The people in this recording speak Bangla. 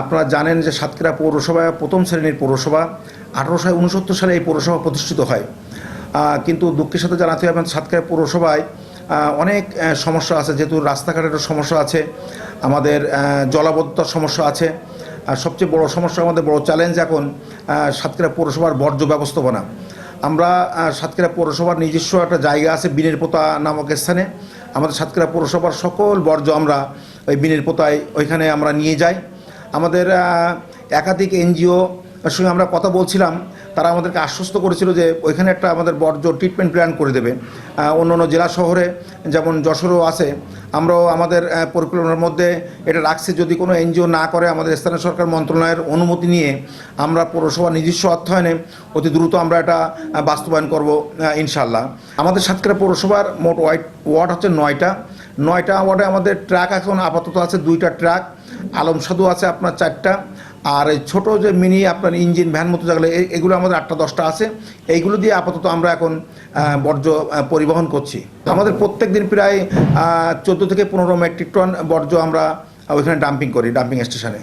আপনারা জানেন যে সাতক্ষীরা পৌরসভা প্রথম শ্রেণির পৌরসভা, আঠারোশো উনসত্তর সালে এই পৌরসভা প্রতিষ্ঠিত হয়। কিন্তু দুঃখের সাথে জানাতে হবে, সাতক্ষীরা পৌরসভায় অনেক সমস্যা আছে। যেহেতু রাস্তাঘাটেরও সমস্যা আছে, আমাদের জলাবদ্ধতার সমস্যা আছে। আর সবচেয়ে বড় সমস্যা, আমাদের বড় চ্যালেঞ্জ এখন সাতক্ষীরা পৌরসভার বর্জ্য ব্যবস্থাপনা। আমরা সাতক্ষীরা পৌরসভার নিজস্ব একটা জায়গা আছে, বিনের পোতা নামক স্থানে। আমাদের সাতক্ষীরা পৌরসভার সকল বর্জ্য আমরা ওই বিনের পোতায়, ওইখানে আমরা নিয়ে যাই। আমাদের একাধিক এনজিও সঙ্গে আমরা কথা বলছিলাম, তারা আমাদেরকে আশ্বস্ত করেছিল যে ওইখানে একটা আমাদের বর্জ্য ট্রিটমেন্ট প্ল্যান করে দেবে। অন্য অন্য জেলা শহরে যেমন যশোরও আছে, আমরাও আমাদের পরিকল্পনার মধ্যে এটা রাখছি। যদি কোনো এনজিও না করে আমাদের স্থানীয় সরকার মন্ত্রণালয়ের অনুমতি নিয়ে আমরা পৌরসভা নিজস্ব অর্থায়নে অতি দ্রুত আমরা এটা বাস্তবায়ন করব ইনশাল্লাহ আমাদের সাতক্ষীরা পৌরসভার মোট ওয়ার্ড হচ্ছে নয়টা। নয়টা ওয়ার্ডে আমাদের ট্র্যাক এখন আপাতত আছে দুইটা ট্র্যাক আলম সাধু আছে আপনার চারটা। আর এই ছোটো যে মিনি আপনার ইঞ্জিন ভ্যান মতো যেগুলো এগুলো আমাদের আটটা দশটা আছে। এইগুলো দিয়ে আপাতত আমরা এখন বর্জ্য পরিবহন করছি। আমাদের প্রত্যেক দিন প্রায় চোদ্দ থেকে পনেরো মেট্রিক টন বর্জ্য আমরা ওইখানে ডাম্পিং করি ডাম্পিং স্টেশনে